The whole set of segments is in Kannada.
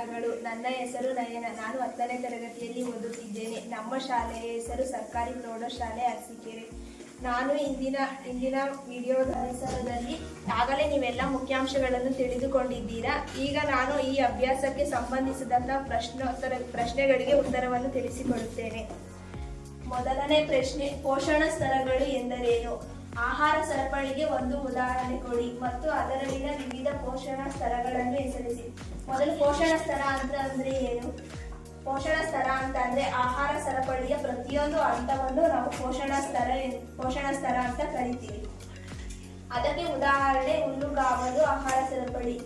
ನಮಸ್ಕಾರಗಳು ನನ್ನ ಹೆಸರು ನಯನ. ನಾನು ಹತ್ತನೇ ತರಗತಿಯಲ್ಲಿ ಓದುತ್ತಿದ್ದೇನೆ. ನಮ್ಮ ಶಾಲೆಯ ಹೆಸರು ಸರ್ಕಾರಿ ಪ್ರೌಢಶಾಲೆ ಅರಸೀಕೆರೆ. ನಾನು ಇಂದಿನ ಇಂದಿನ ವಿಡಿಯೋ ಪರಿಸರದಲ್ಲಿ ಆಗಲೇ ನೀವೆಲ್ಲ ಮುಖ್ಯಾಂಶಗಳನ್ನು ತಿಳಿದುಕೊಂಡಿದ್ದೀರಾ? ಈಗ ನಾನು ಈ ಅಭ್ಯಾಸಕ್ಕೆ ಸಂಬಂಧಿಸಿದಂತಹ ಪ್ರಶ್ನೋತ್ತರ, ಪ್ರಶ್ನೆಗಳಿಗೆ ಉತ್ತರವನ್ನು ತಿಳಿಸಿಕೊಡುತ್ತೇನೆ. ಮೊದಲನೇ ಪ್ರಶ್ನೆ, ಪೋಷಣ ಸ್ತರಗಳು ಎಂದರೇನು? ಆಹಾರ ಸರಪಳಿಗೆ ಒಂದು ಉದಾಹರಣೆ ಕೊಡಿ ಮತ್ತು ಅದರಲ್ಲಿನ ವಿವಿಧ ಪೋಷಣ ಸ್ಥಳಗಳನ್ನು ಹೆಸರಿಸಿ. ಮೊದಲು ಪೋಷಣ ಸ್ಥಳ ಅಂತ ಅಂದ್ರೆ ಏನು? ಪೋಷಣ ಸ್ಥಳ ಅಂತ ಅಂದ್ರೆ ಆಹಾರ ಸರಪಳಿಯ ಪ್ರತಿಯೊಂದು ಹಂತವನ್ನು ನಾವು ಪೋಷಣ ಸ್ತರ ಪೋಷಣ ಸ್ತರ ಅಂತ ಕರಿತೀವಿ. ಅದಕ್ಕೆ ಉದಾಹರಣೆ ಹುಲ್ಲುಗಾವಲು ಆಹಾರ ಸರಪಳಿ.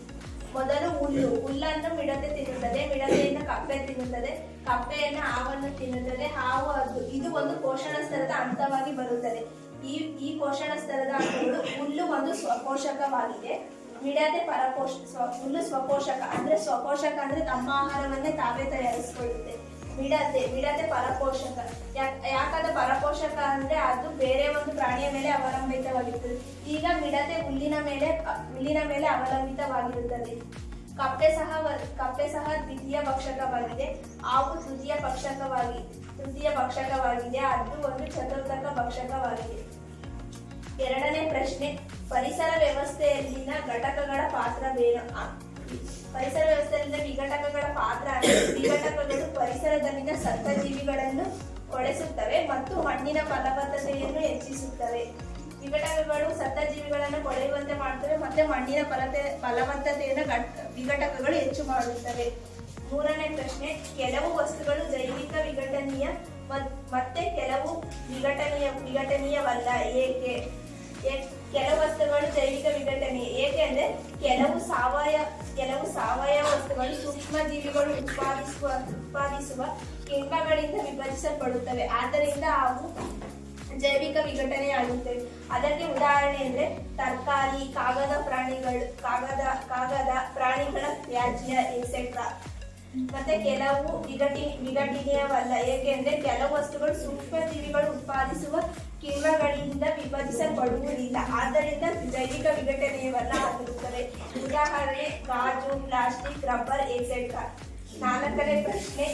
ಮೊದಲು ಹುಲ್ಲು, ಹುಲ್ಲನ್ನು ಮಿಡತೆ ತಿನ್ನುತ್ತದೆ, ಮಿಡತೆಯಿಂದ ಕಪ್ಪೆ ತಿನ್ನುತ್ತದೆ, ಕಪ್ಪೆಯನ್ನು ಹಾವನ್ನು ತಿನ್ನುತ್ತದೆ, ಹಾವು ಅದು. ಇದು ಒಂದು ಪೋಷಣ ಸ್ಥಳದ ಹಂತವಾಗಿ ಬರುತ್ತದೆ. ಈ ಈ ಪೋಷಣ ಸ್ಥಳದ ಅಂಗಗಳು ಹುಲ್ಲು ಒಂದು ಸ್ವಪೋಷಕವಾಗಿದೆ. ಮಿಡತೆ ಪರಪೋಷ, ಸ್ವ, ಹುಲ್ಲು ಸ್ವಪೋಷಕ ಅಂದ್ರೆ ಸ್ವಪೋಷಕ ಅಂದ್ರೆ ತಮ್ಮ ಆಹಾರವನ್ನೇ ತಾವೇ ತಯಾರಿಸಿಕೊಳ್ಳುತ್ತೆ. ಮಿಡತೆ ಮಿಡತೆ ಪರಪೋಷಕ. ಯಾಕ್- ಯಾಕಂದ್ರೆ ಪರಪೋಷಕ ಅಂದ್ರೆ ಅದು ಬೇರೆ ಒಂದು ಪ್ರಾಣಿಯ ಮೇಲೆ ಅವಲಂಬಿತವಾಗಿರುತ್ತದೆ ಈಗ ಮಿಡತೆ ಹುಲ್ಲಿನ ಮೇಲೆ ಹುಲ್ಲಿನ ಮೇಲೆ ಅವಲಂಬಿತವಾಗಿರುತ್ತದೆ. ಕಪ್ಪೆ ಸಹ ಕಪ್ಪೆ ಸಹ ದ್ವಿತೀಯ ಭಕ್ಷಕವಾಗಿದೆ ಹಾಗೂ ತೃತೀಯ ಭಕ್ಷಕವಾಗಿ ತೃತೀಯ ಭಕ್ಷಕವಾಗಿದೆ ಅದು ಒಂದು ಚತುರ್ಥಕ ಭಕ್ಷಕವಾಗಿದೆ ಎರಡನೇ ಪ್ರಶ್ನೆ, ಪರಿಸರ ವ್ಯವಸ್ಥೆಯಲ್ಲಿನ ಘಟಕಗಳ ಪಾತ್ರವೇನು ಪರಿಸರ ವ್ಯವಸ್ಥೆಯಲ್ಲಿನ ವಿಘಟಕಗಳ ಪಾತ್ರ ವಿಘಟಕಗಳು ಪರಿಸರದಲ್ಲಿನ ಸತ್ತ ಜೀವಿಗಳನ್ನು ಕೊಳೆಸುತ್ತವೆ ಮತ್ತು ಮಣ್ಣಿನ ಫಲವತ್ತತೆಯನ್ನು ಹೆಚ್ಚಿಸುತ್ತವೆ. ವಿಘಟಕಗಳು ಸತ್ತ ಜೀವಿಗಳನ್ನು ಕೊಳೆಯುವಂತೆ ಮಾಡುತ್ತವೆ, ಮತ್ತೆ ಮಣ್ಣಿನ ಫಲತೆ, ಫಲವತ್ತತೆಯನ್ನು ವಿಘಟಕಗಳು ಹೆಚ್ಚು ಮಾಡುತ್ತವೆ. ಮೂರನೇ ಪ್ರಶ್ನೆ, ಕೆಲವು ವಸ್ತುಗಳು ಜೈವಿಕ ವಿಘಟನೀಯ ಮತ್- ಮತ್ತೆ ಕೆಲವು ವಿಘಟನೀಯ, ವಿಘಟನೀಯವಲ್ಲ, ಏಕೆ? ಕೆಲವು ವಸ್ತುಗಳು ಜೈವಿಕ ವಿಘಟನೀಯ ಏಕೆಂದ್ರೆ ಕೆಲವು ಸಾವಯವ ಕೆಲವು ಸಾವಯವ ವಸ್ತುಗಳು ಸೂಕ್ಷ್ಮ ಜೀವಿಗಳು ಉತ್ಪಾದಿಸುವ ಉತ್ಪಾದಿಸುವ ಕಿಣ್ವಗಳಿಂದ ವಿಭಜಿಸಲ್ಪಡುತ್ತವೆ. ಆದ್ದರಿಂದ ಅವು ಜೈವಿಕ ವಿಘಟನೆ ಆಗುತ್ತೆ. ಅದಕ್ಕೆ ಉದಾಹರಣೆ ಅಂದ್ರೆ ತರಕಾರಿ, ಕಾಗದ ಪ್ರಾಣಿಗಳು, ಕಾಗದ ಕಾಗದ ಪ್ರಾಣಿಗಳ ತ್ಯಾಜ್ಯ ಎಕ್ಸೆಟ್ರಾ ಮತ್ತೆ ಕೆಲವು ವಿಘಟಿ, ವಿಘಟನೀಯವಲ್ಲ. ಏಕೆಂದ್ರೆ ಕೆಲವು ವಸ್ತುಗಳು ಸೂಕ್ಷ್ಮ ಜೀವಿಗಳು ಉತ್ಪಾದಿಸುವ ಕಿಣ್ವಗಳಿಂದ ವಿಭಜಿಸಲ್ಪಡುವುದಿಲ್ಲ. ಆದ್ದರಿಂದ ಜೈವಿಕ ವಿಘಟನೆಯವಲ್ಲ ಆಗಿರುತ್ತದೆ. ಉದಾಹರಣೆ, ಗಾಜು, ಪ್ಲಾಸ್ಟಿಕ್, ರಬ್ಬರ್ ಎಕ್ಸೆಟ್ರಾ ನಾಲ್ಕನೇ ಪ್ರಶ್ನೆ.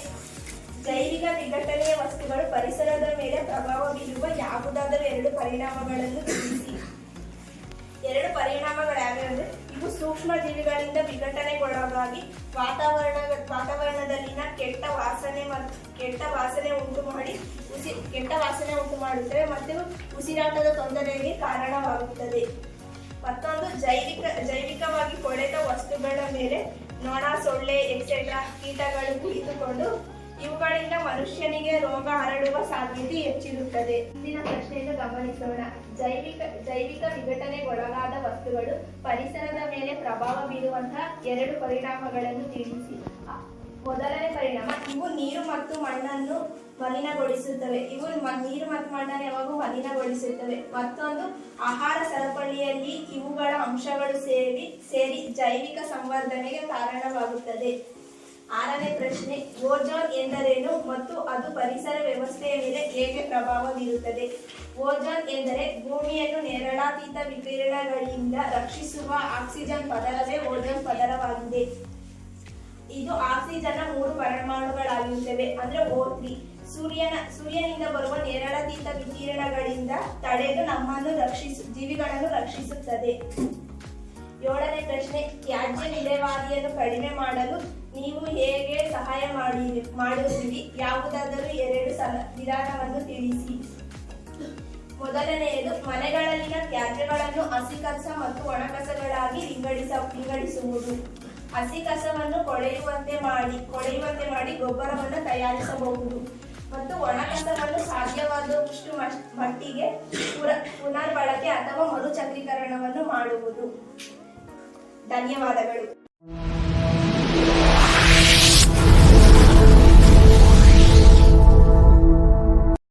ಜೈವಿಕ ವಿಘಟನೆಯ ವಸ್ತುಗಳು ಪರಿಸರದ ಮೇಲೆ ಪ್ರಭಾವ ಬೀರುವ ಯಾವುದಾದರೂ ಎರಡು ಪರಿಣಾಮಗಳನ್ನು ತಿಳಿಸಿ. ಎರಡು ಪರಿಣಾಮಗಳು ಯಾವ್ಯಾವಂದ್ರೆ ಇವು ಸೂಕ್ಷ್ಮ ಜೀವಿಗಳಿಂದ ವಿಘಟನೆಗೊಳಗಾಗಿ ವಾತಾವರಣ, ವಾತಾವರಣದಲ್ಲಿನ ಕೆಟ್ಟ ವಾಸನೆ ಮತ್ತು ಕೆಟ್ಟ ವಾಸನೆ ಉಂಟು ಮಾಡಿ, ಉಸಿ, ಕೆಟ್ಟ ವಾಸನೆ ಉಂಟು ಮಾಡುತ್ತವೆ ಮತ್ತು ಉಸಿರಾಟದ ತೊಂದರೆಗೆ ಕಾರಣವಾಗುತ್ತದೆ. ಮತ್ತೊಂದು, ಜೈವಿಕ, ಜೈವಿಕವಾಗಿ ಕೊಳೆತ ವಸ್ತುಗಳ ಮೇಲೆ ನೊಣ, ಸೊಳ್ಳೆ ಎಕ್ಸೆಟ್ರಾ ಕೀಟಗಳು ಕುಳಿತುಕೊಂಡು ಇವುಗಳಿಂದ ಮನುಷ್ಯನಿಗೆ ರೋಗ ಹರಡುವ ಸಾಧ್ಯತೆ ಹೆಚ್ಚಿರುತ್ತದೆ. ಮುಂದಿನ ಪ್ರಶ್ನೆಯನ್ನು ಗಮನಿಸೋಣ. ಜೈವಿಕ ಜೈವಿಕ ವಿಘಟನೆಗೊಳಗಾದ ವಸ್ತುಗಳು ಪರಿಸರದ ಮೇಲೆ ಪ್ರಭಾವ ಬೀರುವಂತಹ ಎರಡು ಪರಿಣಾಮಗಳನ್ನು ತಿಳಿಸಿ. ಮೊದಲನೇ ಪರಿಣಾಮ, ಇವು ನೀರು ಮತ್ತು ಮಣ್ಣನ್ನು ಮಲಿನಗೊಳಿಸುತ್ತವೆ. ಇವು ನೀರು ಮತ್ತು ಮಣ್ಣನ್ನು ಯಾವಾಗೂ ಮಲಿನಗೊಳಿಸುತ್ತವೆ. ಮತ್ತೊಂದು, ಆಹಾರ ಸರಪಳಿಯಲ್ಲಿ ಇವುಗಳ ಅಂಶಗಳು ಸೇರಿ ಸೇರಿ ಜೈವಿಕ ಸಂವರ್ಧನೆಗೆ ಕಾರಣವಾಗುತ್ತದೆ. ಆರನೇ ಪ್ರಶ್ನೆ, ಓಜೋನ್ ಎಂದರೇನು ಮತ್ತು ಅದು ಪರಿಸರ ವ್ಯವಸ್ಥೆಯ ಮೇಲೆ ಹೇಗೆ ಪ್ರಭಾವ ಬೀರುತ್ತದೆ? ಓಜೋನ್ ಎಂದರೆ ಭೂಮಿಯನ್ನು ನೇರಳಾತೀತ ವಿಕಿರಣಗಳಿಂದ ರಕ್ಷಿಸುವ ಆಕ್ಸಿಜನ್ ಪದರವೇ ಓಜೋನ್ ಪದರವಾಗಿದೆ. ಇದು ಆಕ್ಸಿಜನ್ನ ಮೂರು ಪರಮಾಣುಗಳಾಗಿರುತ್ತವೆ, ಅಂದ್ರೆ ಓ ತ್ರೀ ಸೂರ್ಯನ, ಸೂರ್ಯನಿಂದ ಬರುವ ನೇರಳಾತೀತ ವಿಕಿರಣಗಳಿಂದ ತಡೆದು ನಮ್ಮನ್ನು ರಕ್ಷಿಸು, ಜೀವಿಗಳನ್ನು ರಕ್ಷಿಸುತ್ತದೆ. ಏಳನೇ ಪ್ರಶ್ನೆ, ತ್ಯಾಜ್ಯ ವಿಲೇವಾರಿಯನ್ನು ಕಡಿಮೆ ಮಾಡಲು ನೀವು ಹೇಗೆ ಸಹಾಯ ಮಾಡಿ, ಮಾಡುತ್ತೀರಿ? ಯಾವುದಾದರೂ ಎರಡು ಸಲ ವಿಧಾನವನ್ನು ತಿಳಿಸಿ. ಮೊದಲನೆಯದು, ಮನೆಗಳಲ್ಲಿನ ತ್ಯಾಜ್ಯಗಳನ್ನು ಹಸಿ ಕಸ ಮತ್ತು ಒಣಕಸಗಳಾಗಿ ವಿಂಗಡಿಸ, ವಿಂಗಡಿಸುವುದು. ಹಸಿ ಕಸವನ್ನು ಕೊಳೆಯುವಂತೆ ಮಾಡಿ ಕೊಳೆಯುವಂತೆ ಮಾಡಿ ಗೊಬ್ಬರವನ್ನು ತಯಾರಿಸಬಹುದು. ಮತ್ತು ಒಣಕಸವನ್ನು ಸಾಧ್ಯವಾದಷ್ಟು ಮಟ್ಟಿಗೆ ಪುರ- ಪುನರ್ಬಳಕೆ ಅಥವಾ ಮರುಚಕ್ರೀಕರಣವನ್ನು ಮಾಡುವುದು. ధన్యవాదాలు